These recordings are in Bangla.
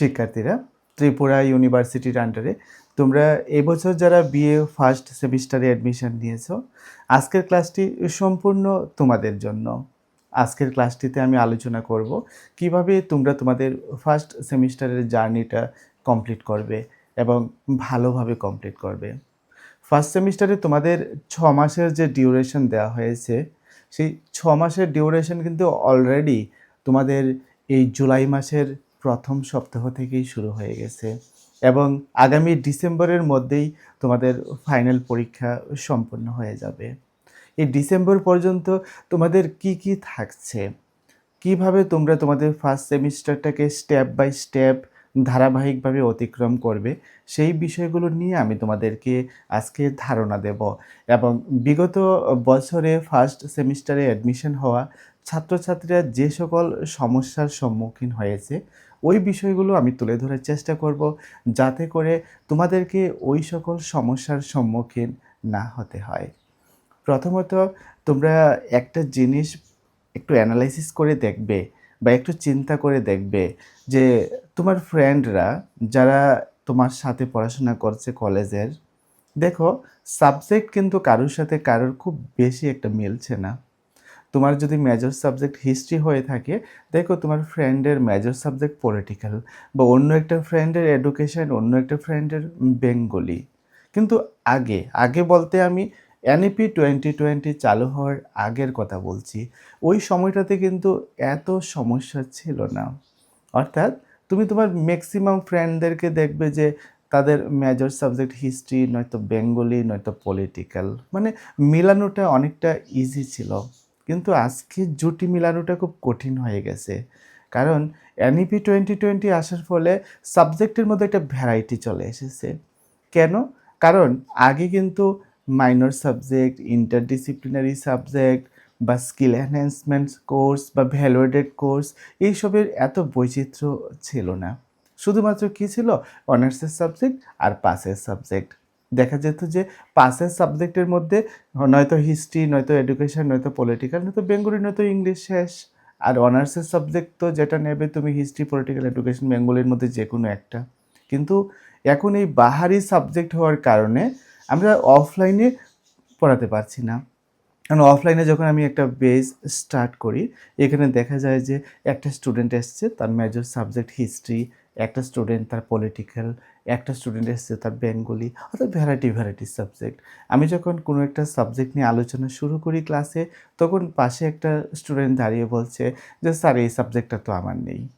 শিক্ষার্থীরা ত্রিপুরা ইউনিভার্সিটির আন্ডারে তোমরা এবছর যারা বিএ ফার্স্ট সেমিস্টারে অ্যাডমিশন নিয়েছো, আজকের ক্লাসটি সম্পূর্ণ তোমাদের জন্য। আজকের ক্লাসটিতে আমি আলোচনা করব কীভাবে তোমরা তোমাদের ফার্স্ট সেমিস্টারের জার্নিটা কমপ্লিট করবে এবং ভালোভাবে কমপ্লিট করবে। ফার্স্ট সেমিস্টারে তোমাদের ছ মাসের যে ডিউরেশন দেওয়া হয়েছে, সেই ছ মাসের ডিউরেশন কিন্তু অলরেডি তোমাদের এই জুলাই মাসের প্রথম সপ্তাহ থেকেই শুরু হয়ে গেছে এবং আগামী ডিসেম্বরের মধ্যেই তোমাদের ফাইনাল পরীক্ষা সম্পন্ন হয়ে যাবে। এই ডিসেম্বর পর্যন্ত তোমাদের কি কি থাকছে? কীভাবে তোমরা তোমাদের ফার্স্ট সেমিস্টারটাকে স্টেপ বাই স্টেপ ধারাবাহিকভাবে অতিক্রম করবে, সেই বিষয়গুলো নিয়ে আমি তোমাদেরকে আজকে ধারণা দেব এবং বিগত বছরে ফার্স্ট সেমিস্টারে অ্যাডমিশন হওয়া ছাত্রছাত্রীরা যে সকল সমস্যার সম্মুখীন হয়েছে ওই বিষয়গুলো আমি তুলে ধরার চেষ্টা করব যাতে করে তোমাদেরকে ওই সকল সমস্যার সম্মুখীন না হতে হয়। প্রথমত, তোমরা একটা জিনিস একটু অ্যানালাইসিস করে দেখবে বা একটু চিন্তা করে দেখবে যে তোমার ফ্রেন্ডরা যারা তোমার সাথে পড়াশোনা করছে কলেজের, দেখো সাবজেক্ট কিন্তু কারোর সাথে কারোর খুব বেশি একটা মিলছে না। তোমার যদি মেজর সাবজেক্ট হিস্ট্রি হয়ে থাকে, দেখো তোমার ফ্রেন্ডের মেজর সাবজেক্ট পলিটিক্যাল বা অন্য একটা ফ্রেন্ডের এডুকেশন অন্য একটা ফ্রেন্ডের বেঙ্গলি কিন্তু আগে আগে বলতে আমি এনইপি টোয়েন্টি টোয়েন্টি চালু হওয়ার আগের কথা বলছি। ওই সময়টাতে কিন্তু এত সমস্যা ছিল না। অর্থাৎ তুমি তোমার ম্যাক্সিমাম ফ্রেন্ডদেরকে দেখবে যে তাদের মেজর সাবজেক্ট হিস্ট্রি নয়তো বেঙ্গলি নয়তো পলিটিক্যাল মানে মিলানোটা অনেকটা ইজি ছিল। কিন্তু আজকে জুটি মিলানোটা খুব কঠিন হয়ে গেছে। কারণ এনইপি টোয়েন্টি টোয়েন্টি আসার ফলে সাবজেক্টের মধ্যে একটা ভ্যারাইটি চলে এসেছে। কেন? কারণ আগে কিন্তু মাইনর সাবজেক্ট ইন্টারডিসিপ্লিনারি সাবজেক্ট বা স্কিল এনহ্যান্সমেন্ট কোর্স বা ভ্যালুয়েটেড কোর্স এইসবের এত বৈচিত্র্য ছিল না। শুধুমাত্র কী ছিল? অনার্সের সাবজেক্ট আর পাসের সাবজেক্ট দেখা যেত যে পাসের সাবজেক্টের মধ্যে নয়তো হিস্ট্রি নয়তো এডুকেশন নয়তো পলিটিক্যাল নয়তো বেঙ্গলি নয়তো ইংলিশ শেষ। আর অনার্সের সাবজেক্ট তো যেটা নেবে তুমি হিস্ট্রি পলিটিক্যাল এডুকেশন বেঙ্গলির মধ্যে যে কোনো একটা। কিন্তু এখন এই বাহারি সাবজেক্ট হওয়ার কারণে আমরা অফলাইনে পড়াতে পারছি না। কারণ অফলাইনে যখন আমি একটা বেজ স্টার্ট করি, এখানে দেখা যায় যে একটা স্টুডেন্ট এসছে, তার মেজর সাবজেক্ট হিস্ট্রি একটা স্টুডেন্ট তার পলিটিক্যাল একটা স্টুডেন্ট এসছে তার বেঙ্গলি অর্থাৎ ভ্যারাইটি ভ্যারাইটি সাবজেক্ট আমি যখন কোনো একটা সাবজেক্ট নিয়ে আলোচনা শুরু করি ক্লাসে তখন পাশে একটা স্টুডেন্ট দাঁড়িয়ে বলছে যে, স্যার, এই সাবজেক্টটা তো আমার নেই।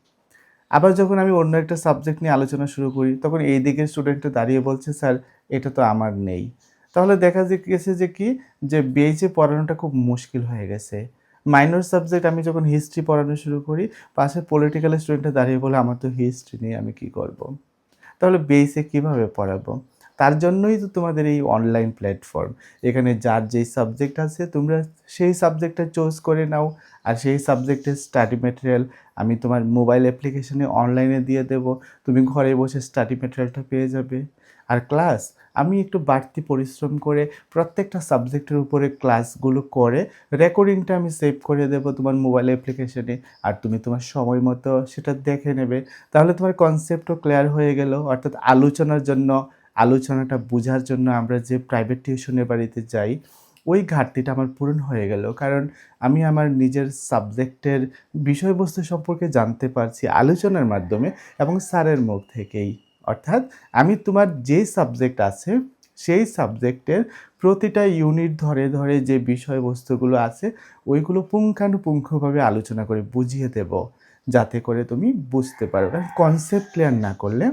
আবার যখন আমি অন্য একটা সাবজেক্ট নিয়ে আলোচনা শুরু করি, তখন এই দিকের স্টুডেন্টটা দাঁড়িয়ে বলছে, স্যার, এটা তো আমার নেই। তাহলে দেখা গেছে যে কি? যে বেজে পড়ানোটা খুব মুশকিল হয়ে গেছে। মাইনর সাবজেক্ট আমি যখন হিস্ট্রি পড়ানো শুরু করি, পাশে পলিটিক্যাল স্টুডেন্টটা দাঁড়িয়ে বলে, আমার তো হিস্ট্রি নেই, আমি কি করব। তাহলে বেসে কীভাবে পড়াবো তার জন্যই তো তোমাদের এই অনলাইন প্ল্যাটফর্ম এখানে যার যেই সাবজেক্ট আছে, তোমরা সেই সাবজেক্টটা চুজ করে নাও, আর সেই সাবজেক্টের স্টাডি ম্যাটেরিয়াল আমি তোমার মোবাইল অ্যাপ্লিকেশনে অনলাইনে দিয়ে দেব। তুমি ঘরে বসে স্টাডি ম্যাটেরিয়ালটা পেয়ে যাবে। আর ক্লাস আমি একটু বাড়তি পরিশ্রম করে প্রত্যেকটা সাবজেক্টের উপরে ক্লাসগুলো করে রেকর্ডিংটা আমি সেভ করে দেবো তোমার মোবাইল অ্যাপ্লিকেশনে আর তুমি তোমার সময় মতো সেটা দেখে নেবে। তাহলে তোমার কনসেপ্টও ক্লিয়ার হয়ে গেল। অর্থাৎ আলোচনার জন্য, আলোচনাটা বোঝার জন্য আমরা যে প্রাইভেট টিউশনের বাড়িতে যাই ওই ঘাটতিটা আমার পূরণ হয়ে গেল। কারণ আমি আমার নিজের সাবজেক্টের বিষয়বস্তু সম্পর্কে জানতে পারছি আলোচনার মাধ্যমে এবং স্যারের মুখ থেকেই। অর্থাৎ আমি তোমার যে সাবজেক্ট আছে, সেই সাবজেক্টের প্রতিটা ইউনিট ধরে ধরে যে বিষয়বস্তুগুলো আছে, ওইগুলো পুঙ্খানুপুঙ্খভাবে আলোচনা করে বুঝিয়ে দেব। যাতে করে তুমি বুঝতে পারো কারণ কনসেপ্ট ক্লিয়ার না করলে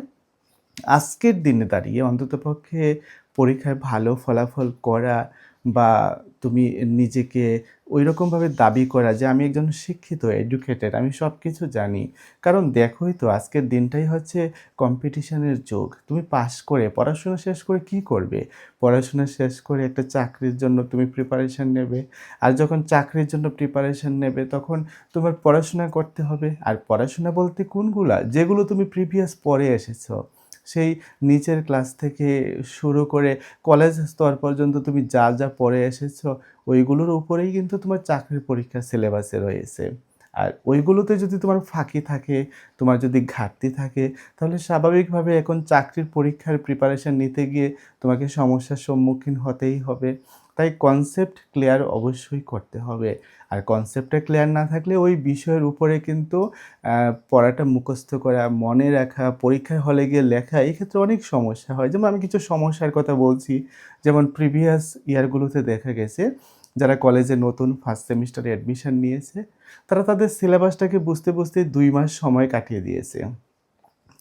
আজকের দিনে দাঁড়িয়ে অন্ততপক্ষে পরীক্ষায় ভালো ফলাফল করা বা তুমি নিজেকে ওই রকমভাবে দাবি করা যে আমি একজন শিক্ষিত এডুকেটেড আমি সব কিছু জানি। কারণ দেখোই তো আজকের দিনটাই হচ্ছে কম্পিটিশনের যুগ। তুমি পাস করে পড়াশোনা শেষ করে কি করবে? পড়াশোনা শেষ করে একটা চাকরির জন্য তুমি প্রিপারেশান নেবে। আর যখন চাকরির জন্য প্রিপারেশান নেবে, তখন তোমার পড়াশোনা করতে হবে। আর পড়াশোনা বলতে কোনগুলা? যেগুলো তুমি প্রিভিয়াস পড়ে এসেছ। সেই নিচের ক্লাস থেকে শুরু করে কলেজ স্তর পর্যন্ত তুমি যা যা পড়ে এসেছ, ওইগুলোর উপরেই কিন্তু তোমার চাকরির পরীক্ষার সিলেবাসে রয়েছে। আর ওইগুলোতে যদি তোমার ফাঁকি থাকে, তোমার যদি ঘাটতি থাকে, তাহলে স্বাভাবিকভাবে এখন চাকরির পরীক্ষার প্রিপারেশান নিতে গিয়ে তোমাকে সমস্যার সম্মুখীন হতেই হবে। তাই কনসেপ্ট ক্লিয়ার অবশ্যই করতে হবে। আর কনসেপ্টটা ক্লিয়ার না থাকলে ওই বিষয়ের উপরে কিন্তু পড়াটা মুখস্থ করা, মনে রাখা, পরীক্ষার হলে গিয়ে লেখা, এই ক্ষেত্রে অনেক সমস্যা হয়। যেমন আমি কিছু সমস্যার কথা বলছি, যেমন প্রিভিয়াস ইয়ারগুলোতে দেখা গেছে, যারা কলেজে নতুন ফার্স্ট সেমিস্টারে অ্যাডমিশন নিয়েছে, তারা তাদের সিলেবাসটাকে বুঝতে বুঝতে দুই মাস সময় কাটিয়ে দিয়েছে।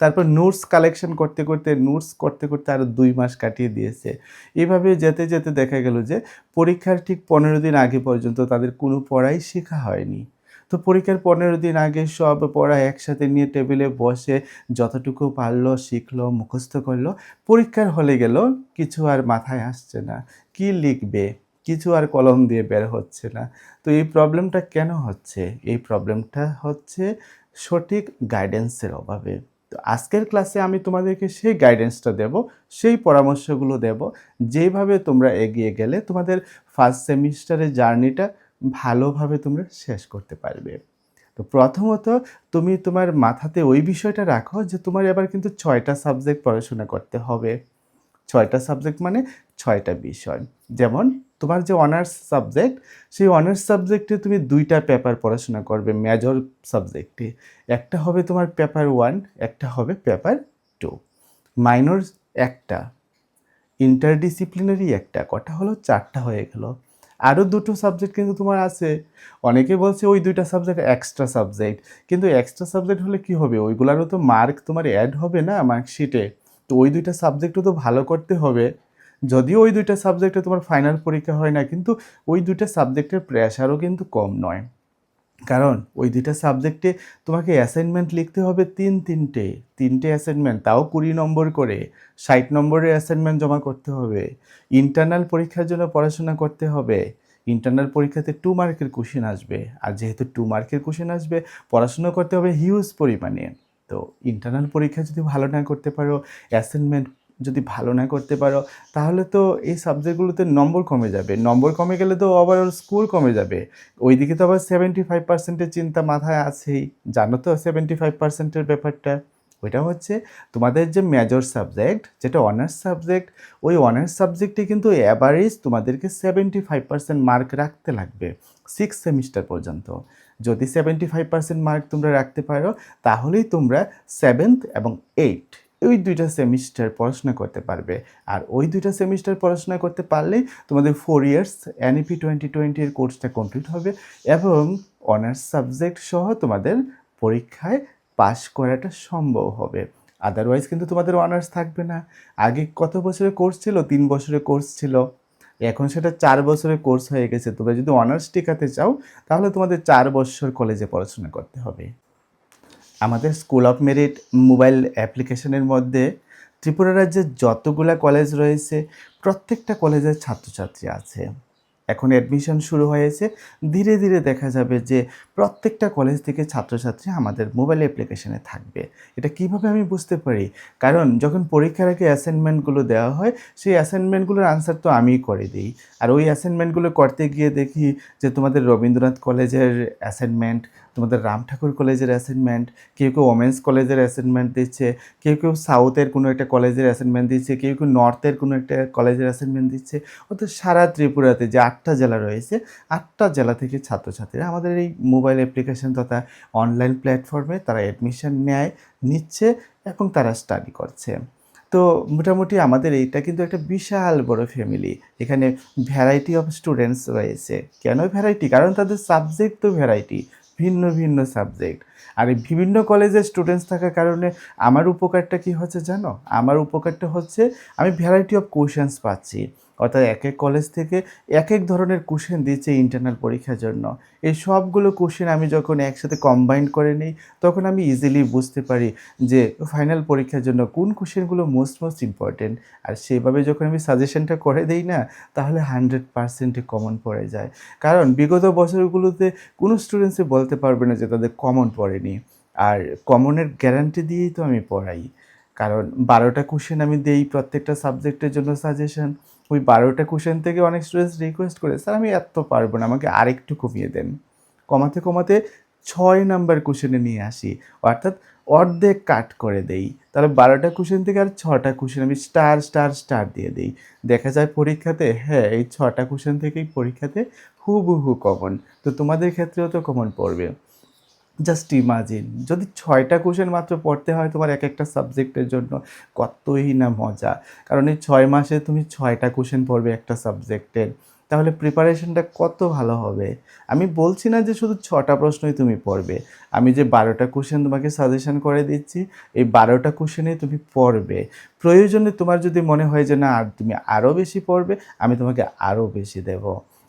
তারপর নোটস কালেকশন করতে করতে নোটস করতে করতে আরও দুই মাস কাটিয়ে দিয়েছে। এইভাবে যেতে যেতে দেখা গেল যে, পরীক্ষার ঠিক পনেরো দিন আগে পর্যন্ত তাদের কোনো পড়াই শেখা হয়নি। তো পরীক্ষার পনেরো দিন আগে সব পড়া একসাথে নিয়ে টেবিলে বসে যতটুকু পারল, শিখলো, মুখস্থ করল, পরীক্ষার হলে গেল, কিছু আর মাথায় আসছে না। কি লিখবে? কিছু আর কলম দিয়ে বের হচ্ছে না। তো এই প্রবলেমটা কেন হচ্ছে? এই প্রবলেমটা হচ্ছে সঠিক গাইডেন্সের অভাবে। তো আজকের ক্লাসে আমি তোমাদেরকে সেই গাইডেন্সটা দেব, সেই পরামর্শগুলো দেব, যেভাবে তোমরা এগিয়ে গেলে তোমাদের ফার্স্ট সেমিস্টারের জার্নিটা ভালোভাবে তোমরা শেষ করতে পারবে। তো প্রথমত তুমি তোমার মাথাতে ওই বিষয়টা রাখো যে তোমার এবার কিন্তু ছয়টা সাবজেক্ট পড়াশোনা করতে হবে। ছয়টা সাবজেক্ট মানে ছয়টা বিষয়। যেমন তোমার যে অনার্স সাবজেক্ট সেই অনার্স সাবজেক্টে তুমি দুইটা পেপার পড়াশোনা করবে মেজর সাবজেক্টে একটা হবে তোমার পেপার ওয়ান একটা হবে পেপার টু মাইনর একটা ইন্টারডিসিপ্লিনারি একটা, কটা হলো? চারটা হয়ে গেল। আরও দুটো সাবজেক্ট কিন্তু তোমার আছে। অনেকে বলছে ওই দুইটা সাবজেক্ট এক্সট্রা সাবজেক্ট কিন্তু এক্সট্রা সাবজেক্ট হলে কি হবে? ওইগুলারও তো মার্ক তোমার অ্যাড হবে না মার্কশিটে তো ওই দুইটা সাবজেক্টও তো ভালো করতে হবে। যদিও ওই দুইটা সাবজেক্টে তোমার ফাইনাল পরীক্ষা হয় না, কিন্তু ওই দুইটা সাবজেক্টের প্রেশারও কিন্তু কম নয়। কারণ ওই দুইটা সাবজেক্টে তোমাকে অ্যাসাইনমেন্ট লিখতে হবে তিন তিনটে তিনটে অ্যাসাইনমেন্ট তাও কুড়ি নম্বর করে, ষাট নম্বরের অ্যাসাইনমেন্ট জমা করতে হবে। ইন্টারনাল পরীক্ষার জন্য পড়াশোনা করতে হবে। ইন্টারনাল পরীক্ষাতে টু মার্কের কোশ্চেন আসবে। আর যেহেতু টু মার্কের কোশ্চেন আসবে, পড়াশোনা করতে হবে হিউজ পরিমাণে। তো ইন্টারনাল পরীক্ষা যদি ভালো না করতে পারো অ্যাসাইনমেন্ট যদি ভালো না করতে পারো, তাহলে তো এই সাবজেক্টগুলোতে নম্বর কমে যাবে। নম্বর কমে গেলে তো ওভারঅল স্কোর কমে যাবে। ওইদিকে তো আবার সেভেন্টি ফাইভ পার্সেন্টের চিন্তা মাথায় আছেই। জানো তো সেভেন্টি ফাইভ পার্সেন্টের ব্যাপারটা? ওইটা হচ্ছে তোমাদের যে মেজর সাবজেক্ট যেটা অনার্স সাবজেক্ট ওই অনার্স সাবজেক্টে কিন্তু অ্যাভারেজ তোমাদেরকে সেভেন্টি ফাইভ পার্সেন্ট মার্ক রাখতে লাগবে সিক্স সেমিস্টার পর্যন্ত। যদি সেভেন্টি ফাইভ পার্সেন্ট মার্ক তোমরা রাখতে পারো, তাহলেই তোমরা সেভেন্থ এবং এইট ওই দুইটা সেমিস্টার পড়াশোনা করতে পারবে। আর ওই দুইটা সেমিস্টার পড়াশোনা করতে পারলেই তোমাদের ফোর ইয়ার্স এনইপি টোয়েন্টি টোয়েন্টির কোর্সটা কমপ্লিট হবে এবং অনার্স সাবজেক্ট সহ তোমাদের পরীক্ষায় পাশ করাটা সম্ভব হবে। আদারওয়াইজ কিন্তু তোমাদের অনার্স থাকবে না। আগে কত বছরের কোর্স ছিল? তিন বছরের কোর্স ছিল। এখন সেটা চার বছরের কোর্স হয়ে গেছে। তোমরা যদি অনার্স টিকাতে চাও, তাহলে তোমাদের চার বছর কলেজে পড়াশোনা করতে হবে। আমাদের স্কুল অফ মেরিট মোবাইল অ্যাপ্লিকেশনের মধ্যে ত্রিপুরা রাজ্যের যতগুলা কলেজ রয়েছে, প্রত্যেকটা কলেজের ছাত্রছাত্রী আছে। এখন অ্যাডমিশন শুরু হয়েছে। ধীরে ধীরে দেখা যাবে যে প্রত্যেকটা কলেজ থেকে ছাত্রছাত্রী আমাদের মোবাইল অ্যাপ্লিকেশানে থাকবে। এটা কীভাবে আমি বুঝতে পারি? কারণ যখন পরীক্ষার আগে অ্যাসাইনমেন্টগুলো দেওয়া হয়, সেই অ্যাসাইনমেন্টগুলোর আনসার তো আমিই করে দিই। আর ওই অ্যাসাইনমেন্টগুলো করতে গিয়ে দেখি যে তোমাদের রবীন্দ্রনাথ কলেজের অ্যাসাইনমেন্ট তোমাদের রাম ঠাকুর কলেজের অ্যাসাইনমেন্ট কেউ কেউ ওমেন্স কলেজের অ্যাসাইনমেন্ট দিচ্ছে, কেউ কেউ সাউথের কোনো একটা কলেজের অ্যাসাইনমেন্ট দিচ্ছে, কেউ কেউ নর্থের কোনো একটা কলেজের অ্যাসাইনমেন্ট দিচ্ছে। অর্থাৎ সারা ত্রিপুরাতে যে আটটা জেলা রয়েছে, আটটা জেলা থেকে ছাত্রছাত্রীরা আমাদের এই মোবাইল অ্যাপ্লিকেশন তথা অনলাইন প্ল্যাটফর্মে তারা অ্যাডমিশন নেয়, নিচ্ছে এবং তারা স্টাডি করছে। তো মোটামুটি আমাদের এইটা কিন্তু একটা বিশাল বড় ফ্যামিলি এখানে ভ্যারাইটি অফ স্টুডেন্টস রয়েছে। কেন ভ্যারাইটি কারণ তাদের সাবজেক্ট তো ভ্যারাইটি ভিন্ন ভিন্ন সাবজেক্ট। আর এই বিভিন্ন কলেজের স্টুডেন্টস থাকার কারণে আমার উপকারটা কি হচ্ছে জানো? আমার উপকারটা হচ্ছে আমি ভ্যারাইটি অফ কোশ্চেন্স পাচ্ছি। অর্থাৎ এক এক কলেজ থেকে এক এক ধরনের কোশ্চেন দিচ্ছে ইন্টারনাল পরীক্ষার জন্য। এই সবগুলো কোশ্চেন আমি যখন একসাথে কম্বাইন করে নিই, তখন আমি ইজিলি বুঝতে পারি যে ফাইনাল পরীক্ষার জন্য কোন কোশ্চেনগুলো মোস্ট মোস্ট ইম্পর্টেন্ট আর সেভাবে যখন আমি সাজেশনটা করে দিই না, তাহলে হান্ড্রেড পার্সেন্টে কমন পড়ে যায়। কারণ বিগত বছরগুলোতে কোনো স্টুডেন্টসই বলতে পারবে না যে তাদের কমন পড়েনি। আর কমনের গ্যারান্টি দিয়েই তো আমি পড়াই। কারণ বারোটা কোশ্চেন আমি দেই প্রত্যেকটা সাবজেক্টের জন্য সাজেশন ওই বারোটা কোশ্চেন থেকে অনেক স্টুডেন্টস রিকোয়েস্ট করে স্যার আমি এত পারব না, আমাকে আরেকটু কমিয়ে দেন। কমাতে কমাতে ছয় নাম্বার কোশ্চেনে নিয়ে আসি, অর্থাৎ অর্ধেক কাট করে দেই। তাহলে বারোটা কোশ্চেন থেকে আর ছটা কোশ্চেন আমি স্টার স্টার স্টার দিয়ে দিই। দেখা যায় পরীক্ষাতে হ্যাঁ এই ছটা কোশ্চেন থেকেই পরীক্ষাতে হুবহু কমন তো তোমাদের ক্ষেত্রেও তো কমন পড়বে। জাস্ট ইমাজিন যদি ছয়টা কোশ্চেন মাত্র পড়তে হয় তোমার এক একটা সাবজেক্টের জন্য, কতই না মজা। কারণ এই ছয় মাসে তুমি ছয়টা কোশ্চেন পড়বে একটা সাবজেক্টের তাহলে প্রিপারেশনটা কত ভালো হবে? আমি বলছি না যে শুধু ছটা প্রশ্নই তুমি পড়বে। আমি যে বারোটা কোশ্চেন তোমাকে সাজেশন করে দিচ্ছি, এই বারোটা কোশ্চেনে তুমি পড়বে। প্রয়োজনে তোমার যদি মনে হয় যে না, আর তুমি আরও বেশি পড়বে, আমি তোমাকে আরও বেশি দেব।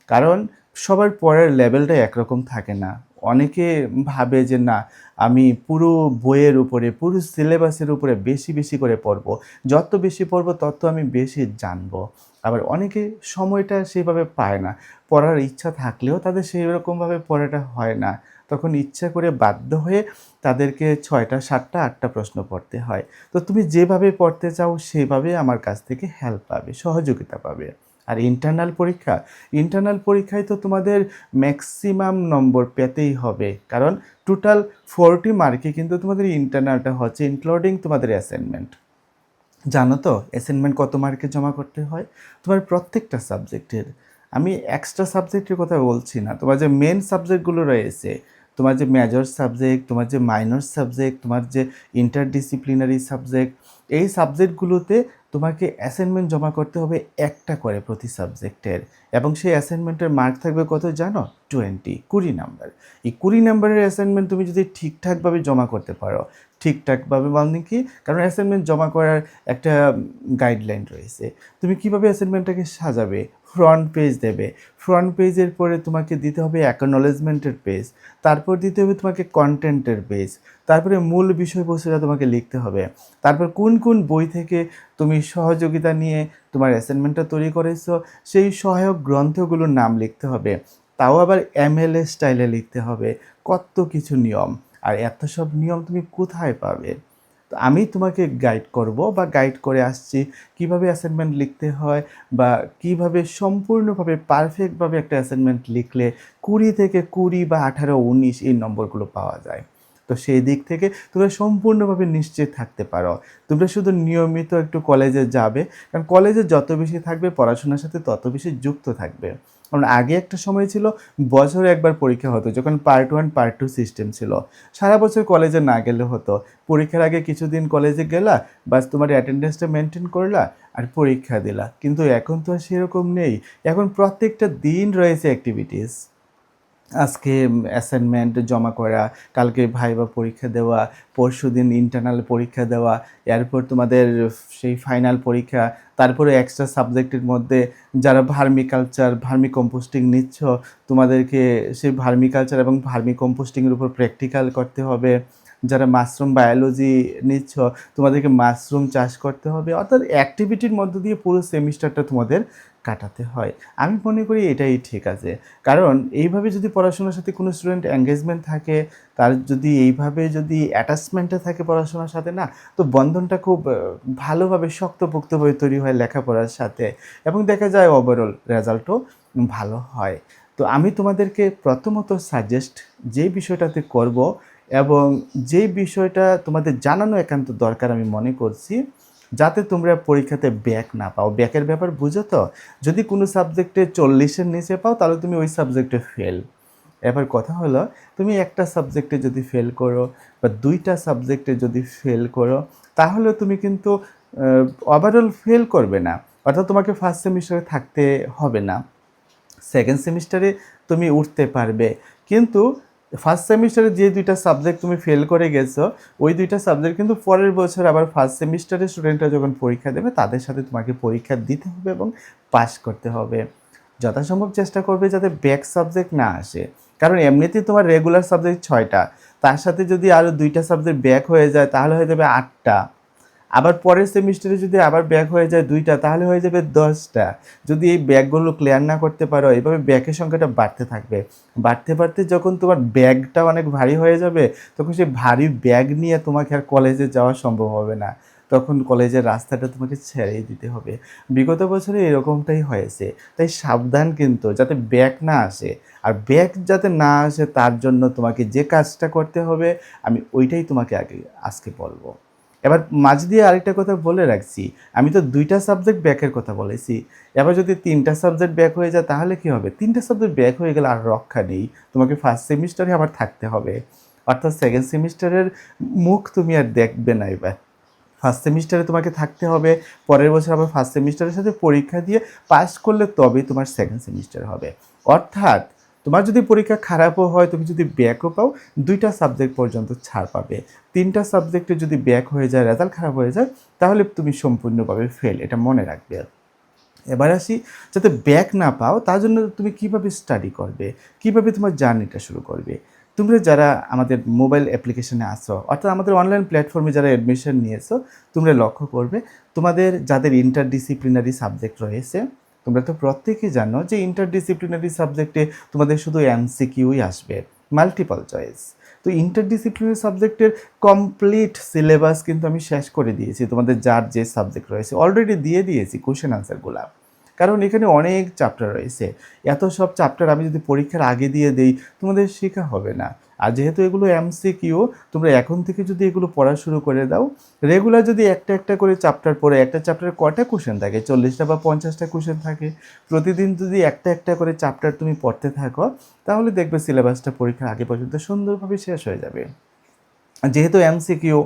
কারণ সবার পড়ার লেভেলটা একরকম থাকে না। অনেকে ভাবে যে না, আমি পুরো বইয়ের উপরে, পুরো সিলেবাসের উপরে বেশি বেশি করে পড়ব। যত বেশি পড়ব, তত আমি বেশি জানব। আবার অনেকে সময়টা সেইভাবে পায় না। পড়ার ইচ্ছা থাকলেও তাদের সেই রকমভাবে পড়াটা হয় না। তখন ইচ্ছা করে বাধ্য হয়ে তাদেরকে ছয়টা, সাতটা, আটটা প্রশ্ন পড়তে হয়। তো তুমি যেভাবে পড়তে চাও, সেভাবে আমার কাছ থেকে হেল্প পাবে, সহযোগিতা পাবে। আর ইন্টারনাল পরীক্ষা? ইন্টারনাল পরীক্ষায় তো তোমাদের ম্যাক্সিমাম নম্বর পেতেই হবে। কারণ টোটাল ফোরটি মার্কে কিন্তু তোমাদের ইন্টারনালটা হচ্ছে ইনক্লুডিং তোমাদের অ্যাসাইনমেন্ট জানো তো অ্যাসাইনমেন্ট কত মার্কে জমা করতে হয়? তোমার প্রত্যেকটা সাবজেক্টের আমি এক্সট্রা সাবজেক্টের কথা বলছি না, তোমার যে মেন সাবজেক্টগুলো রয়েছে তোমার যে মেজর সাবজেক্ট তোমার যে মাইনর সাবজেক্ট তোমার যে ইন্টারডিসিপ্লিনারি সাবজেক্ট এই সাবজেক্টগুলোতে তোমাকে অ্যাসাইনমেন্ট জমা করতে হবে একটা করে প্রতি সাবজেক্টের এবং সেই অ্যাসাইনমেন্টের মার্ক থাকবে কত জানো? টোয়েন্টি কুড়ি নাম্বার এই কুড়ি নাম্বারের অ্যাসাইনমেন্ট তুমি যদি ঠিকঠাকভাবে জমা করতে পারো, ঠিকঠাকভাবে মানে কি কারণ অ্যাসাইনমেন্ট জমা করার একটা গাইডলাইন রয়েছে। তুমি কীভাবে অ্যাসাইনমেন্টটাকে সাজাবে? ফ্রন্ট পেজ দেবে। ফ্রন্ট পেজের পরে তোমাকে দিতে হবে অ্যাকনোলেজমেন্টের পেজ তারপর দিতে হবে তোমাকে কন্টেন্টের পেজ তারপরে মূল বিষয়বস্তুটা তোমাকে লিখতে হবে। তারপর কোন কোন বই থেকে তুমি সহযোগিতা নিয়ে তোমার অ্যাসাইনমেন্টটা তৈরি করেছ, সেই সহায়ক গ্রন্থগুলোর নাম লিখতে হবে। তাও আবার এমএলএ স্টাইলে লিখতে হবে। কত কিছু নিয়ম। আর এত সব নিয়ম তুমি কোথায় পাবে? তো আমি তোমাকে গাইড করব বা গাইড করে আসছি কীভাবে অ্যাসাইনমেন্ট লিখতে হয় বা কীভাবে সম্পূর্ণভাবে পারফেক্টভাবে একটা অ্যাসাইনমেন্ট লিখলে কুড়ি থেকে কুড়ি বা আঠারো উনিশ এই নম্বরগুলো পাওয়া যায়। তো সেই দিক থেকে তোমরা সম্পূর্ণভাবে নিশ্চিত থাকতে পারো। তোমরা শুধু নিয়মিত একটু কলেজে যাবে, কারণ কলেজে যত বেশি থাকবে, পড়াশোনার সাথে তত বেশি যুক্ত থাকবে। কারণ আগে একটা সময় ছিল বছরে একবার পরীক্ষা হতো, যখন part one part two system ছিল। সারা বছর কলেজে না গেলে হতো। পরীক্ষার আগে কিছুদিন কলেজে গেলা, বাস তোমার অ্যাটেন্ডেন্সটা মেনটেন করলা আর পরীক্ষা দিলা। কিন্তু এখন তো আর সেরকম নেই। এখন প্রত্যেকটা দিন রয়েছে অ্যাক্টিভিটিস আজকে অ্যাসাইনমেন্ট জমা করা, কালকে ভাইবা পরীক্ষা দেওয়া পরশু দিন ইন্টারনাল পরীক্ষা দেওয়া, এরপর তোমাদের সেই ফাইনাল পরীক্ষা, তারপরে এক্সট্রা সাবজেক্টের মধ্যে যারা ভার্মিকালচার ভার্মি কম্পোস্টিং নিচ্ছ, তোমাদেরকে সেই ভার্মিকালচার এবং ভার্মি কম্পোস্টিংয়ের উপর প্র্যাকটিক্যাল করতে হবে। যারা মাশরুম বায়োলজি নিচ্ছ, তোমাদেরকে মাশরুম চাষ করতে হবে। অর্থাৎ অ্যাক্টিভিটির মধ্য দিয়ে পুরো সেমিস্টারটা তোমাদের কাটাতে হয়। আমি মনে করি এটাই ঠিক আছে। কারণ এইভাবে যদি পড়াশোনার সাথে কোনো স্টুডেন্ট এঙ্গেজমেন্ট থাকে, তার যদি এইভাবে যদি অ্যাটাচমেন্টে থাকে পড়াশোনার সাথে, না, তো বন্ধনটা খুব ভালোভাবে শক্তপোক্তভাবে তৈরি হয় লেখাপড়ার সাথে। এবং দেখা যায় ওভারঅল রেজাল্টও ভালো হয়। তো আমি তোমাদেরকে প্রথমত সাজেস্ট যে বিষয়টাতে করব এবং যেই বিষয়টা তোমাদের জানানো একান্ত দরকার আমি মনে করছি যাতে তোমরা পরীক্ষাতে ব্যাক না পাও। ব্যাকের ব্যাপার বুঝো তো? যদি কোনো সাবজেক্টে চল্লিশের নিচে পাও, তাহলে তুমি ওই সাবজেক্টে ফেল। এবার কথা হলো, তুমি একটা সাবজেক্টে যদি ফেল করো বা দুইটা সাবজেক্টে যদি ফেল করো, তাহলে তুমি কিন্তু ওভারঅল ফেল করবে না। অর্থাৎ তোমাকে ফার্স্ট সেমিস্টারে থাকতে হবে না। সেকেন্ড সেমিস্টারে তুমি উঠতে পারবে। কিন্তু ফার্স্ট সেমিস্টারে যে দুইটা সাবজেক্ট তুমি ফেল করে গেছো, ওই দুইটা সাবজেক্ট কিন্তু পরের বছর আবার ফার্স্ট সেমিস্টারে স্টুডেন্টরা যখন পরীক্ষা দেবে, তাদের সাথে তোমাকে পরীক্ষা দিতে হবে এবং পাস করতে হবে। যথাসম্ভব চেষ্টা করবে যাতে ব্যাক সাবজেক্ট না আসে। কারণ এমনিতেই তোমার রেগুলার সাবজেক্ট ছয়টা, তার সাথে যদি আরও দুইটা সাবজেক্ট ব্যাক হয়ে যায়, তাহলে হয়ে যাবে আটটা। আবার পরের সেমিস্টারে যদি আবার ব্যাক হয়ে যায় দুইটা, তাহলে হয়ে যাবে দশটা। যদি এই ব্যাগগুলো ক্লিয়ার না করতে পারো এইভাবে ব্যাগের সংখ্যাটা বাড়তে থাকবে। বাড়তে বাড়তে যখন তোমার ব্যাগটা অনেক ভারী হয়ে যাবে, তখন সেই ভারী ব্যাগ নিয়ে তোমাকে আর কলেজে যাওয়া সম্ভব হবে না। তখন কলেজের রাস্তাটা তোমাকে ছেড়েই দিতে হবে। বিগত বছরে এরকমটাই হয়েছে। তাই সাবধান কিন্তু, যাতে ব্যাক না আসে। আর ব্যাক যাতে না আসে, তার জন্য তোমাকে যে কাজটা করতে হবে, আমি ওইটাই তোমাকে আগে, আজকে বলব। এবার মাঝ দিয়ে আরেকটা কথা বলে রাখছি। আমি তো দুইটা সাবজেক্ট ব্যাকের কথা বলেছি। এবার যদি তিনটা সাবজেক্ট ব্যাক হয়ে যায়, তাহলে কি হবে? তিনটা সাবজেক্ট ব্যাক হয়ে গেলে আর রক্ষা নেই। তোমাকে ফার্স্ট সেমিস্টারে আবার থাকতে হবে। অর্থাৎ সেকেন্ড সেমিস্টারের মুখ তুমি আর দেখবে না এবার। ফার্স্ট সেমিস্টারে তোমাকে থাকতে হবে। পরের বছর আবার ফার্স্ট সেমিস্টারের সাথে পরীক্ষা দিয়ে পাস করলে তবেই তোমার সেকেন্ড সেমিস্টার হবে। অর্থাৎ তোমার যদি পরীক্ষা খারাপও হয়, তুমি যদি ব্যাকও পাও, দুইটা সাবজেক্ট পর্যন্ত ছাড় পাবে। তিনটা সাবজেক্টে যদি ব্যাক হয়ে যায় রেজাল্ট খারাপ হয়ে যায়, তাহলে তুমি সম্পূর্ণভাবে ফেল এটা মনে রাখবে। এবার আসি, যাতে ব্যাক না পাও, তার জন্য তুমি কীভাবে স্টাডি করবে? কীভাবে তোমার জার্নিটা শুরু করবে? তোমরা যারা আমাদের মোবাইল অ্যাপ্লিকেশনে আসো অর্থাৎ আমাদের অনলাইন প্ল্যাটফর্মে যারা অ্যাডমিশন নিয়েছো, তোমরা লক্ষ্য করবে, তোমাদের যাদের ইন্টারডিসিপ্লিনারি সাবজেক্ট রয়েছে তোমরা তো প্রত্যেকেই জানো যে ইন্টারডিসিপ্লিনারি সাবজেক্টে তোমাদের শুধু এমসিকিউই আসবে মাল্টিপল চয়েস তো ইন্টারডিসিপ্লিনারি সাবজেক্টের কমপ্লিট সিলেবাস কিন্তু আমি শেষ করে দিয়েছি, তোমাদের যার যে সাবজেক্ট রয়েছে। অলরেডি দিয়ে দিয়েছি কোশ্চেন আনসারগুলা কারণ এখানে অনেক চ্যাপ্টার রয়েছে। এত সব চ্যাপ্টার আমি যদি পরীক্ষার আগে দিয়ে দেই, তোমাদের শেখা হবে না। আর যেহেতু এগুলো এমসিকিউ তোমরা এখন থেকে যদি এগুলো পড়া শুরু করে দাও রেগুলার যদি একটা একটা করে চ্যাপ্টার পড়ে, একটা চ্যাপ্টারে কটা কোশ্চেন থাকে? চল্লিশটা বা পঞ্চাশটা কোশ্চেন থাকে। প্রতিদিন যদি একটা একটা করে চ্যাপ্টার তুমি পড়তে থাকো, তাহলে দেখবে সিলেবাসটা পরীক্ষার আগে পর্যন্ত সুন্দরভাবে শেষ হয়ে যাবে। যেহেতু এমসিকিউ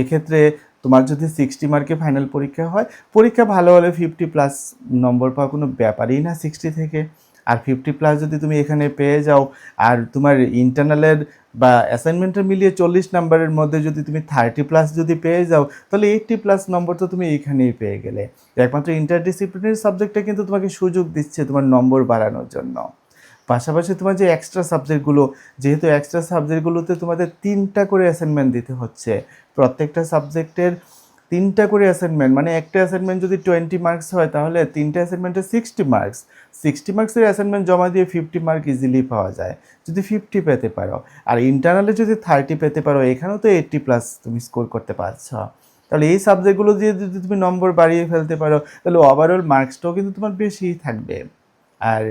এক্ষেত্রে তোমার যদি সিক্সটি মার্কে ফাইনাল পরীক্ষা হয়, পরীক্ষা ভালো হলে ফিফটি প্লাস নম্বর পাওয়া কোনো ব্যাপারই না সিক্সটি থেকে। আর ফিফটি প্লাস যদি তুমি এখানে পেয়ে যাও, আর তোমার ইন্টারনালের বা অ্যাসাইনমেন্টের মিলিয়ে চল্লিশ নাম্বারের মধ্যে যদি তুমি থার্টি প্লাস যদি পেয়ে যাও, তাহলে এইটটি প্লাস নম্বর তো তুমি এইখানেই পেয়ে গেলে। একমাত্র ইন্টারডিসিপ্লিনারি সাবজেক্টটা কিন্তু তোমাকে সুযোগ দিচ্ছে তোমার নম্বর বাড়ানোর জন্য। পাশাপাশি তোমার যে এক্সট্রা সাবজেক্টগুলো যেহেতু এক্সট্রা সাবজেক্টগুলোতে তোমাদের তিনটা করে অ্যাসাইনমেন্ট দিতে হচ্ছে, প্রত্যেকটা সাবজেক্টের তিনটা করে অ্যাসাইনমেন্ট মানে একটা অ্যাসাইনমেন্ট যদি টোয়েন্টি মার্কস হয়, তাহলে তিনটা অ্যাসাইনমেন্টে সিক্সটি মার্কস সিক্সটি মার্কসের অ্যাসাইনমেন্ট জমা দিয়ে ফিফটি মার্ক ইজিলি পাওয়া যায়, যদি ফিফটি পেতে পারো। আর ইন্টারনালে যদি থার্টি পেতে পারো, এখানেও তো এইটটি প্লাস তুমি স্কোর করতে পারছ। তাহলে এই সাবজেক্টগুলো দিয়ে যদি তুমি নম্বর বাড়িয়ে ফেলতে পারো, তাহলে ওভারঅল মার্কসটাও কিন্তু তোমার বেশিই থাকবে। আর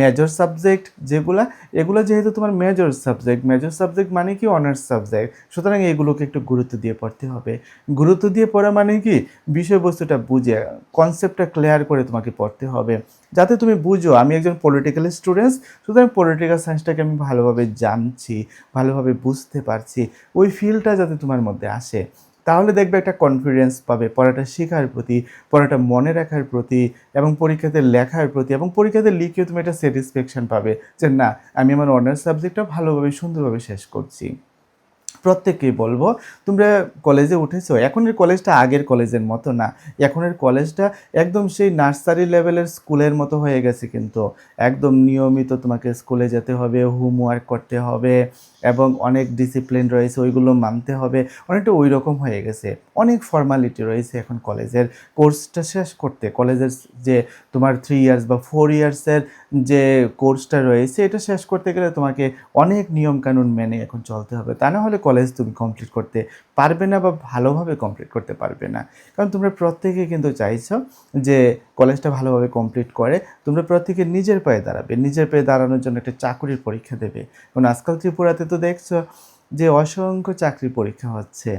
মেজর সাবজেক্ট যেগুলা, এগুলো যেহেতু তোমার মেজর সাবজেক্ট মেজর সাবজেক্ট মানে কি অনার্স সাবজেক্ট সুতরাং এগুলোকে একটু গুরুত্ব দিয়ে পড়তে হবে। গুরুত্ব দিয়ে পড়া মানে কি? বিষয়বস্তুটা বুঝে কনসেপ্টটা ক্লিয়ার করে তোমাকে পড়তে হবে। যাতে তুমি বুঝো, আমি একজন পলিটিক্যাল স্টুডেন্টস সুতরাং পলিটিক্যাল সায়েন্সটাকে আমি ভালোভাবে জানছি, ভালোভাবে বুঝতে পারছি, ওই ফিলটা যাতে তোমার মধ্যে আসে। তাহলে দেখবে একটা কনফিডেন্স পাবে, পড়াটা শেখার প্রতি, পড়াটা মনে রাখার প্রতি এবং পরীক্ষাতে লেখার প্রতি এবং পরীক্ষাতে লিখেও তুমি একটা স্যাটিসফ্যাকশন পাবে যে না, আমি আমার অনার্স সাবজেক্টটা ভালোভাবে, সুন্দরভাবে শেষ করছি। প্রত্যেককেই বলব, তোমরা কলেজে উঠেছো, এখনের কলেজটা আগের কলেজের মতো না। এখনের কলেজটা একদম সেই নার্সারি লেভেলের স্কুলের মতো হয়ে গেছে কিন্তু। একদম নিয়মিত তোমাকে স্কুলে যেতে হবে হোমওয়ার্ক করতে হবে এবং অনেক ডিসিপ্লিন রয়েছে, ওইগুলো মানতে হবে। অনেকটা ওই রকম হয়ে গেছে। অনেক ফর্মালিটি রয়েছে এখন কলেজের। কোর্সটা শেষ করতে, কলেজের যে তোমার থ্রি ইয়ার্স বা ফোর ইয়ার্সের যে কোর্সটা রয়েছে, এটা শেষ করতে গেলে তোমাকে অনেক নিয়মকানুন মেনে এখন চলতে হবে। তা না হলে কলেজ তুমি কমপ্লিট করতে পারবে না বা ভালোভাবে কমপ্লিট করতে পারবে না। কারণ তোমরা প্রত্যেকে কিন্তু চাইছো যে কলেজটা ভালোভাবে কমপ্লিট করে, তোমরা প্রত্যেকে নিজের পায়ে দাঁড়াবে, নিজের পায়ে দাঁড়ানোর জন্য একটা চাকরির পরীক্ষা দেবে। কারণ আজকাল ত্রিপুরাতে তো দেখছ যে অসংখ্য চাকরির পরীক্ষা হচ্ছে,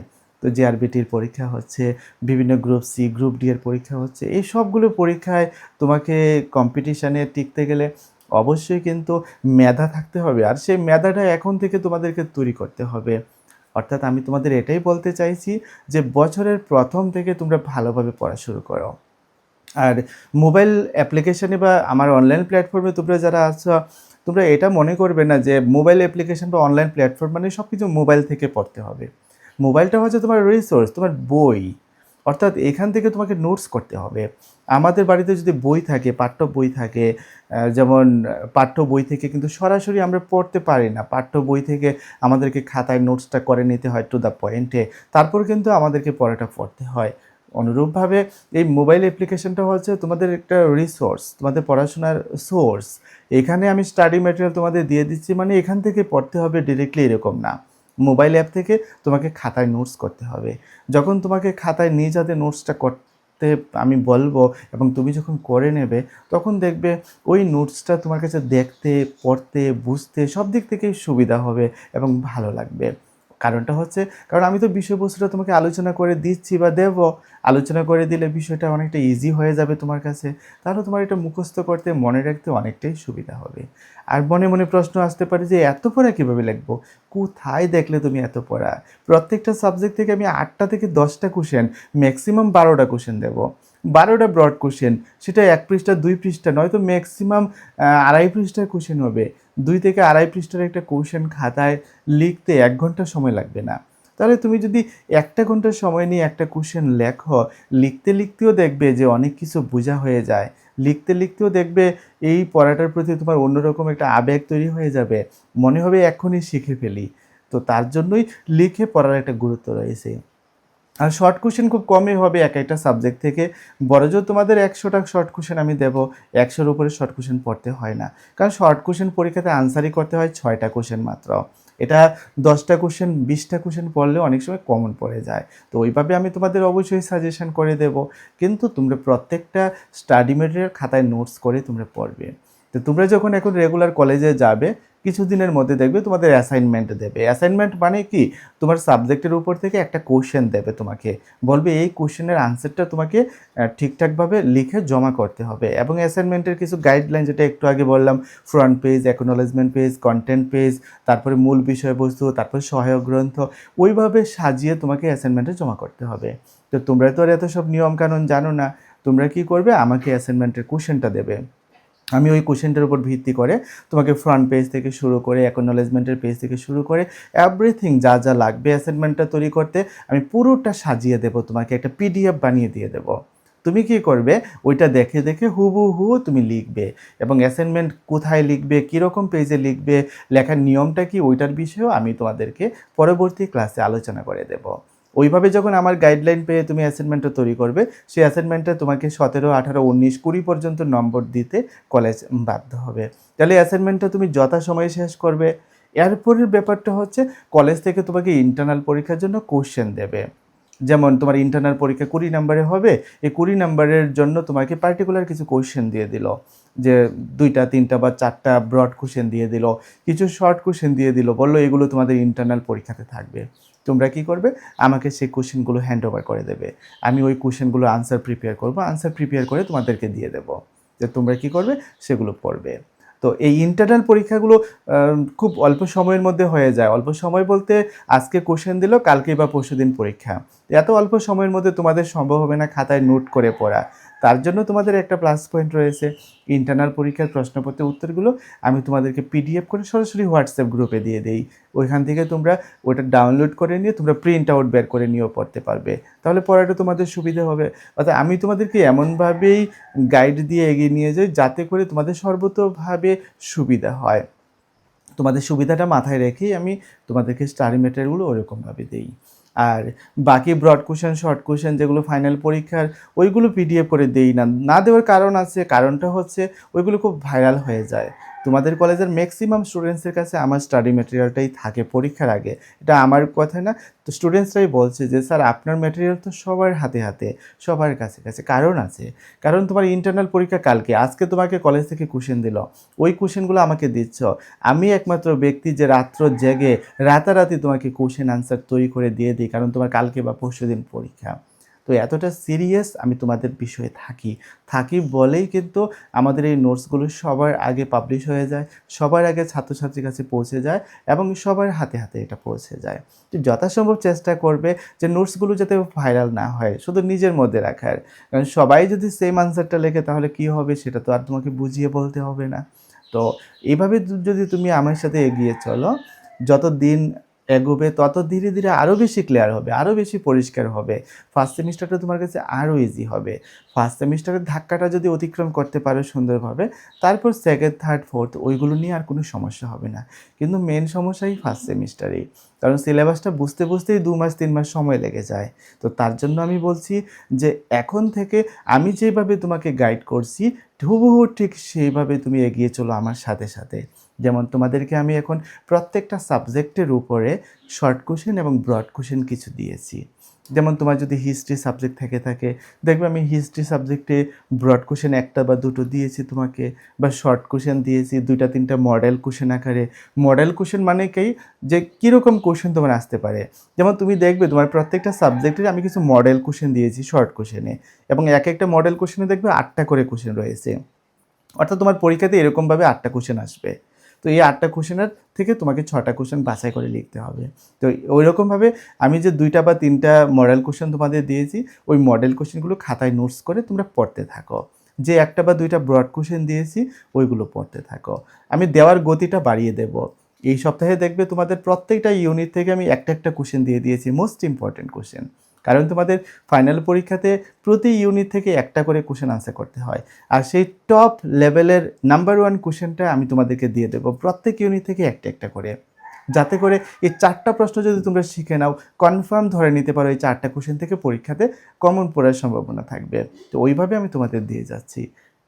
তো জেআরবিটির পরীক্ষা হচ্ছে, বিভিন্ন গ্রুপ সি গ্রুপ ডি এর পরীক্ষা হচ্ছে। এই সবগুলো পরীক্ষায় তোমাকে কম্পিটিশানে টিকতে গেলে অবশ্যই কিন্তু মেধা থাকতে হবে। আর সেই মেধাটা এখন থেকে তোমাদেরকে তৈরি করতে হবে। অর্থাৎ আমি তোমাদের এটাই বলতে চাইছি যে বছরের প্রথম থেকে তোমরা ভালোভাবে পড়া শুরু করো। আর মোবাইল অ্যাপ্লিকেশানে বা আমার অনলাইন প্ল্যাটফর্মে তোমরা যারা আছো, তোমরা এটা মনে করবে না যে মোবাইল অ্যাপ্লিকেশান বা অনলাইন প্ল্যাটফর্ম মানে সব কিছু মোবাইল থেকে পড়তে হবে। মোবাইলটা হচ্ছে তোমার রিসোর্স তোমার বই। অর্থাৎ এখান থেকে তোমাকে নোটস করতে হবে। আমাদের বাড়িতে যদি বই থাকে, পাঠ্য বই থাকে যেমন, পাঠ্য বই থেকে কিন্তু সরাসরি আমরা পড়তে পারি না। পাঠ্য বই থেকে আমাদেরকে খাতায় নোটসটা করে নিতে হয় টু দ্য পয়েন্টে তারপর কিন্তু আমাদেরকে পড়াটা পড়তে হয়। অনুরূপভাবে এই মোবাইল অ্যাপ্লিকেশনটা হচ্ছে তোমাদের একটা রিসোর্স তোমাদের পড়াশোনার সোর্স এখানে আমি স্টাডি ম্যাটেরিয়াল তোমাদের দিয়ে দিচ্ছি মানে এখান থেকে পড়তে হবে ডিরেক্টলি এরকম না। মোবাইল অ্যাপ থেকে তোমাকে খাতায় নোটস করতে হবে। যখন তোমাকে খাতায় নিয়ে যাতে নোটসটা করতে আমি বলব এবং তুমি যখন করে নেবে, তখন দেখবে ওই নোটসটা তোমার কাছে দেখতে, পড়তে, বুঝতে সব দিক থেকেই সুবিধা হবে এবং ভালো লাগবে। কারণটা হচ্ছে, কারণ আমি তো বিষয়বস্তুটা তোমাকে আলোচনা করে দিচ্ছি বা দেব। আলোচনা করে দিলে বিষয়টা অনেকটা ইজি হয়ে যাবে তোমার কাছে। তাহলে তোমার এটা মুখস্থ করতে, মনে রাখতে অনেকটাই সুবিধা হবে। আর মনে মনে প্রশ্ন আসতে পারে যে, এত পড়া কীভাবে লিখব? কোথায় দেখলে তুমি এত পড়া? প্রত্যেকটা সাবজেক্ট থেকে আমি আটটা থেকে দশটা কোশ্চেন ম্যাক্সিমাম বারোটা কোশ্চেন দেবো। বারোটা ব্রড কোশ্চেন সেটা এক পৃষ্ঠা, দুই পৃষ্ঠা নয়তো ম্যাক্সিমাম আড়াই পৃষ্ঠার কোশ্চেন হবে। দুই থেকে আড়াই পৃষ্ঠার একটা কোশ্চেন খাতায় লিখতে এক ঘণ্টা সময় লাগবে না। তাহলে তুমি যদি একটা ঘণ্টা সময় নিয়ে একটা কোশ্চেন লেখো, লিখতে লিখতেও দেখবে যে অনেক কিছু বোঝা হয়ে যায়। লিখতে লিখতেও দেখবে এই পড়াটার প্রতি তোমার অন্যরকম একটা আবেগ তৈরি হয়ে যাবে। মনে হবে এখনই শিখে ফেলি। তো তার জন্যই লিখে পড়ার একটা গুরুত্ব রয়েছে। আর শর্ট কোশ্চেন খুব কমই হবে এক একটা সাবজেক্ট থেকে। বড় জোর তোমাদের একশোটা শর্ট কোশ্চেন আমি দেবো, একশোর উপরে শর্ট কোশ্চেন পড়তে হয় না। কারণ শর্ট কোশ্চেন পরীক্ষাতে আনসারই করতে হয় ছয়টা কোশ্চেন মাত্র। এটা দশটা কোশ্চেন বিশটা কোশ্চেন পড়লে অনেক সময় কমন পড়ে যায়। তো ওইভাবে আমি তোমাদের অবশ্যই সাজেশন করে দেব। কিন্তু তোমরা প্রত্যেকটা স্টাডি মেটেরিয়াল খাতায় নোটস করে তোমরা পড়বে। তো তোমরা যখন এখন রেগুলার কলেজে যাবে, কিছুদিনের মধ্যে দেখবে তোমাদের অ্যাসাইনমেন্ট দেবে। অ্যাসাইনমেন্ট মানে কি? তোমার সাবজেক্টের উপর থেকে একটা কোশ্চেন দেবে তোমাকে। বলবে এই কোশ্চেনের আনসারটা তোমাকে ঠিকঠাকভাবে লিখে জমা করতে হবে। এবং অ্যাসাইনমেন্টের কিছু গাইডলাইন যেটা একটু আগে বললাম front page acknowledgement page content page তারপরে মূল বিষয়বস্তু, তারপরে সহায়ক গ্রন্থ, ওইভাবে সাজিয়ে তোমাকে অ্যাসাইনমেন্টে জমা করতে হবে। তো তোমরা তো আর এত সব নিয়মকানুন জানো না। তোমরা কি করবে? আমাকে অ্যাসাইনমেন্টের কোশ্চেনটা দেবে। আমি ওই কোশ্চেনটার উপর ভিত্তি করে তোমাকে ফ্রন্ট পেজ থেকে শুরু করে অ্যাকনোলেজমেন্টের পেজ থেকে শুরু করে এভরিথিং যা যা লাগবে অ্যাসাইনমেন্টটা তৈরি করতে আমি পুরোটা সাজিয়ে দেবো তোমাকে, একটা পিডিএফ বানিয়ে দিয়ে দেবো। তুমি কি করবে? ওইটা দেখে দেখে হুবু হুবহু তুমি লিখবে এবং অ্যাসাইনমেন্ট কোথায় লিখবে, কীরকম পেজে লিখবে, লেখার নিয়মটা কি, ওইটার বিষয়েও আমি তোমাদেরকে পরবর্তী ক্লাসে আলোচনা করে দেবো। ওইভাবে যখন আমার গাইডলাইন পেয়ে তুমি অ্যাসাইনমেন্টটা তৈরি করবে, সেই অ্যাসাইনমেন্টটা তোমাকে সতেরো, আঠারো, উনিশ, কুড়ি পর্যন্ত নম্বর দিতে কলেজ বাধ্য হবে। তাহলে অ্যাসাইনমেন্টটা তুমি যথাসময়ে শেষ করবে। এরপরের ব্যাপারটা হচ্ছে কলেজ থেকে তোমাকে ইন্টারনাল পরীক্ষার জন্য কোশ্চেন দেবে। যেমন তোমার ইন্টারনাল পরীক্ষা কুড়ি নাম্বারে হবে, এই কুড়ি নাম্বারের জন্য তোমাকে পার্টিকুলার কিছু কোশ্চেন দিয়ে দিল। যে দুইটা, তিনটা বা চারটা ব্রড কোশ্চেন দিয়ে দিল, কিছু শর্ট কোশ্চেন দিয়ে দিল, বলল এগুলো তোমাদের ইন্টারনাল পরীক্ষাতে থাকবে। তোমরা কি করবে? আমাকে সেই কোশ্চেনগুলো হ্যান্ড ওভার করে দেবে। আমি ওই কোশ্চেনগুলো আনসার প্রিপেয়ার করব। আনসার প্রিপেয়ার করে তোমাদেরকে দিয়ে দেবো যে তোমরা কি করবে? সেগুলো পড়বে। তো এই ইন্টারনাল পরীক্ষাগুলো খুব অল্প সময়ের মধ্যে হয়ে যায়। অল্প সময় বলতে আজকে কোশ্চেন দিল কালকে বা পরশু দিন পরীক্ষা। এত অল্প সময়ের মধ্যে তোমাদের সম্ভব হবে না খাতায় নোট করে পড়া। তার জন্য তোমাদের একটা প্লাস পয়েন্ট রয়েছে। ইন্টারনাল পরীক্ষার প্রশ্নপত্রের উত্তরগুলো আমি তোমাদেরকে পিডিএফ করে সরাসরি হোয়াটসঅ্যাপ গ্রুপে দিয়ে দিই। ওইখান থেকে তোমরা ওটা ডাউনলোড করে নিয়ে তোমরা প্রিন্ট আউট বের করে নিয়েও পড়তে পারবে। তাহলে পড়াটা তোমাদের সুবিধা হবে। অর্থাৎ আমি তোমাদেরকে এমনভাবেই গাইড দিয়ে এগিয়ে নিয়ে যাই যাতে করে তোমাদের সর্বতোভাবে সুবিধা হয়। তোমাদের সুবিধাটা মাথায় রেখেই আমি তোমাদেরকে স্টাডি মেটেরিয়ালগুলো ওরকমভাবে দিই। আর বাকি ব্রড কোশ্চেন শর্ট কোশ্চেন যেগুলো ফাইনাল পরীক্ষার, ওইগুলো পিডিএফ করে দেই না। না দেওয়ার কারণ আছে, কারণটা হচ্ছে ওইগুলো খুব ভাইরাল হয়ে যায়। তোমাদের কলেজের ম্যাক্সিমাম স্টুডেন্টসের কাছে আমার স্টাডি মেটেরিয়ালটাই থাকে পরীক্ষার আগে। এটা আমার কথা না। তো স্টুডেন্টসরাই বলছে যে, স্যার, আপনার মেটেরিয়াল তো সবার হাতে হাতে, সবার কাছে কাছে, কারণ আছে। কারণ তোমার ইন্টারনাল পরীক্ষা কালকে, আজকে তোমাকে কলেজ থেকে কোশ্চেন দিল। ওই কোশ্চেনগুলো আমাকে দিচ্ছ। আমি একমাত্র ব্যক্তি যে রাত্র জেগে রাতারাতি তোমাকে কোশ্চেন আনসার তৈরি করে দিয়ে দিই, কারণ তোমার কালকে বা পরশু দিন পরীক্ষা। তো এতটা সিরিয়াস আমি তোমাদের বিষয়ে থাকি। থাকি বলেই কিন্তু আমাদের এই নোটসগুলো সবার আগে পাবলিশ হয়ে যায়, সবার আগে ছাত্রছাত্রীর কাছে পৌঁছে যায় এবং সবার হাতে হাতে এটা পৌঁছে যায়। তো যথাসম্ভব চেষ্টা করবে যে নোটসগুলো যাতে ভাইরাল না হয়, শুধু নিজের মধ্যে রাখার। কারণ সবাই যদি সেম আনসারটা লেখে তাহলে কি হবে সেটা তো আর তোমাকে বুঝিয়ে বলতে হবে না। তো এইভাবে যদি তুমি আমার সাথে এগিয়ে চলো যত দিন এগোবে, তত ধীরে ধীরে আরও বেশি ক্লিয়ার হবে আরও বেশি পরিষ্কার হবে। ফার্স্ট সেমিস্টারটা তোমার কাছে আরও ইজি হবে। ফার্স্ট সেমিস্টারের ধাক্কাটা যদি অতিক্রম করতে পারো সুন্দরভাবে, তারপর সেকেন্ড থার্ড ফোর্থ ওইগুলো নিয়ে আর কোনো সমস্যা হবে না। কিন্তু মেন সমস্যাই ফার্স্ট সেমিস্টারেই কারণ সিলেবাসটা বুঝতে বুঝতেই দু মাস, তিন মাস সময় লেগে যায়। তো তার জন্য আমি বলছি যে, এখন থেকে আমি যেভাবে তোমাকে গাইড করছি, হুবহু ঠিক সেইভাবে তুমি এগিয়ে চলো আমার সাথে সাথে। যেমন তোমাদেরকে আমি এখন প্রত্যেকটা সাবজেক্টের উপরে শর্ট কোশ্চেন এবং ব্রড কোশ্চেন কিছু দিয়েছি। যেমন তোমার যদি হিস্ট্রি সাবজেক্ট থেকে থাকে, দেখবে আমি হিস্ট্রি সাবজেক্টে ব্রড কোশ্চেন একটা বা দুটো দিয়েছি তোমাকে, বা শর্ট কোশ্চেন দিয়েছি, দুইটা তিনটা মডেল কোশ্চেন আকারে। মডেল কোশ্চেন মানে কি? যে কীরকম কোশ্চেন তোমার আসতে পারে। যেমন তুমি দেখবে তোমার প্রত্যেকটা সাবজেক্টের আমি কিছু মডেল কোশ্চেন দিয়েছি শর্ট কোশ্চেনে, এবং এক একটা মডেল কোশ্চেনে দেখবে আটটা করে কোশ্চেন রয়েছে। অর্থাৎ তোমার পরীক্ষাতে এরকমভাবে আটটা কোশ্চেন আসবে। তো এই আটটা কোশ্চেনের থেকে তোমাকে ছটা কোশ্চেন বাছাই করে লিখতে হবে। তো ওই রকমভাবে আমি যে দুইটা বা তিনটা মডেল কোশ্চেন তোমাদের দিয়েছি, ওই মডেল কোশ্চেনগুলো খাতায় নোটস করে তোমরা পড়তে থাকো। যে একটা বা দুইটা ব্রড কোশ্চেন দিয়েছি, ওইগুলো পড়তে থাকো। আমি দেওয়ার গতিটা বাড়িয়ে দেব। এই সপ্তাহে দেখবে তোমাদের প্রত্যেকটা ইউনিট থেকে আমি একটা একটা কোশ্চেন দিয়ে দিয়েছি মোস্ট ইম্পর্টেন্ট কোশ্চেন কারণ তোমাদের ফাইনাল পরীক্ষাতে প্রতি ইউনিট থেকে একটা করে কোশ্চেন আনসার করতে হয়। আর সেই টপ লেভেলের নাম্বার ওয়ান কোশ্চেনটা আমি তোমাদেরকে দিয়ে দেবো প্রত্যেক ইউনিট থেকে একটা একটা করে। যাতে করে এই চারটা প্রশ্ন যদি তোমরা শিখে নাও কনফার্ম ধরে নিতে পারো এই চারটা কোশ্চেন থেকে পরীক্ষাতে কমন পড়ার সম্ভাবনা থাকবে। তো ওইভাবে আমি তোমাদের দিয়ে যাচ্ছি।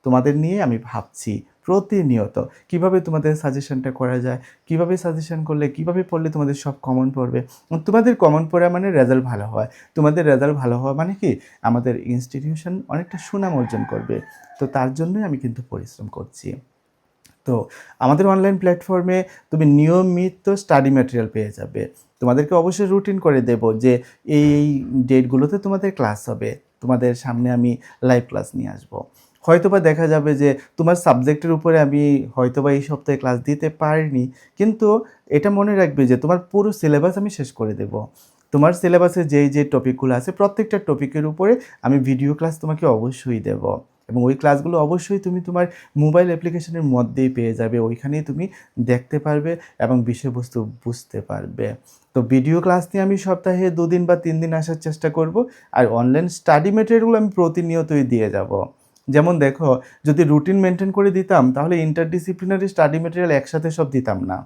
তোমাদের নিয়ে আমি ভাবছি প্রতিনিয়ত। কীভাবে তোমাদের সাজেশনটা করা যায়? কীভাবে সাজেশন করলে, কীভাবে পড়লে তোমাদের সব কমন পড়বে? তোমাদের কমন পড়া মানে রেজাল্ট ভালো হয় তোমাদের রেজাল্ট ভালো হওয়া মানে কি? আমাদের ইনস্টিটিউশন অনেকটা সুনাম অর্জন করবে। তো তার জন্যই আমি কিন্তু পরিশ্রম করছি। তো আমাদের অনলাইন প্ল্যাটফর্মে তুমি নিয়মিত স্টাডি ম্যাটেরিয়াল পেয়ে যাবে। তোমাদেরকে অবশ্যই রুটিন করে দেব যে এই ডেটগুলোতে তোমাদের ক্লাস হবে। তোমাদের সামনে আমি লাইভ ক্লাস নিয়ে আসব। হয়তোবা দেখা যাবে যে তোমার সাবজেক্টের উপরে আমি হয়তোবা এই সপ্তাহে ক্লাস দিতে পারিনি, কিন্তু এটা মনে রাখবে যে তোমার পুরো সিলেবাস আমি শেষ করে দেব। তোমার সিলেবাসে যেই যে টপিকগুলো আছে, প্রত্যেকটা টপিকের উপরে আমি ভিডিও ক্লাস তোমাকে অবশ্যই দেব। এবং ওই ক্লাসগুলো অবশ্যই তুমি তোমার মোবাইল অ্যাপ্লিকেশনের মধ্যেই পেয়ে যাবে, ওইখানেই তুমি দেখতে পারবে এবং বিষয়বস্তু বুঝতে পারবে। তো ভিডিও ক্লাস নিয়ে আমি সপ্তাহে দুদিন বা তিন দিন আসার চেষ্টা করব, আর অনলাইন স্টাডি মেটেরিয়ালগুলো আমি প্রতিনিয়তই দিয়ে যাব। যেমন দেখো, যদি রুটিন মেনটেন করে দিতাম, তাহলে ইন্টারডিসিপ্লিনারি স্টাডি মেটেরিয়াল একসাথে সব দিতাম না।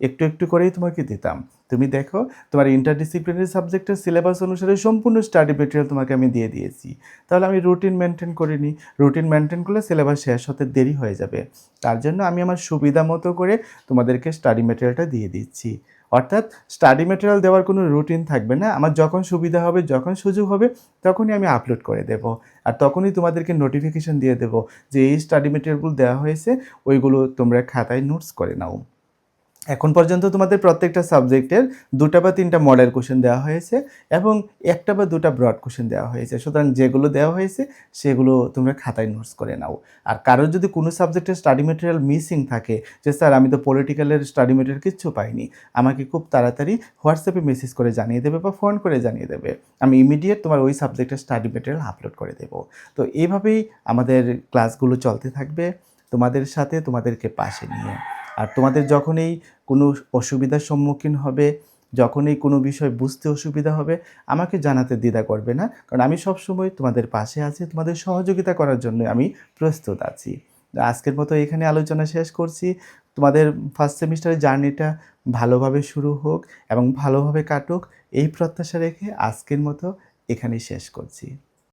একটু একটু করেই তোমাকে দিতাম। তুমি দেখো, তোমার ইন্টারডিসিপ্লিনারি সাবজেক্টের সিলেবাস অনুসারে সম্পূর্ণ স্টাডি মেটেরিয়াল তোমাকে আমি দিয়ে দিয়েছি। তাহলে আমি রুটিন মেনটেন করিনি। রুটিন মেনটেন করলে সিলেবাস শেষ হতে দেরি হয়ে যাবে। তার জন্য আমি আমার সুবিধা মতো করে তোমাদেরকে স্টাডি মেটেরিয়ালটা দিয়ে দিচ্ছি। অর্থাৎ স্টাডি মেটেরিয়াল দেওয়ার কোনো রুটিন থাকবে না। আমার যখন সুবিধা হবে, যখন সুযোগ হবে, তখনই আমি আপলোড করে দেব। আর তখনই তোমাদেরকে নোটিফিকেশান দিয়ে দেব যে এই স্টাডি মেটেরিয়ালগুলো দেওয়া হয়েছে, ওইগুলো তোমরা খাতায় নোটস করে নাও। এখন পর্যন্ত তোমাদের প্রত্যেকটা সাবজেক্টের দুটা বা তিনটা মডেল কোশ্চেন দেওয়া হয়েছে এবং একটা বা দুটা ব্রড কোশ্চেন দেওয়া হয়েছে। সুতরাং যেগুলো দেওয়া হয়েছে, সেগুলো তোমরা খাতায় নোটস করে নাও। আর কারোর যদি কোনো সাবজেক্টের স্টাডি মেটেরিয়াল মিসিং থাকে, যে স্যার আমি তো পলিটিক্যালের স্টাডি মেটেরিয়াল কিচ্ছু পাইনি, আমাকে খুব তাড়াতাড়ি হোয়াটসঅ্যাপে মেসেজ করে জানিয়ে দেবে বা ফোন করে জানিয়ে দেবে। আমি ইমিডিয়েট তোমার ওই সাবজেক্টের স্টাডি মেটেরিয়াল আপলোড করে দেবো। তো এইভাবেই আমাদের ক্লাসগুলো চলতে থাকবে তোমাদের সাথে, তোমাদেরকে পাশে নিয়ে। আর তোমাদের যখনই কোনো অসুবিধার সম্মুখীন হবে, যখনই কোনো বিষয় বুঝতে অসুবিধা হবে, আমাকে জানাতে দ্বিধা করবে না। কারণ আমি সবসময় তোমাদের পাশে আছি, তোমাদের সহযোগিতা করার জন্য আমি প্রস্তুত আছি। আজকের মতো এখানে আলোচনা শেষ করছি। তোমাদের ফার্স্ট সেমিস্টারের জার্নিটা ভালোভাবে শুরু হোক এবং ভালোভাবে কাটুক, এই প্রত্যাশা রেখে আজকের মতো এখানেই শেষ করছি।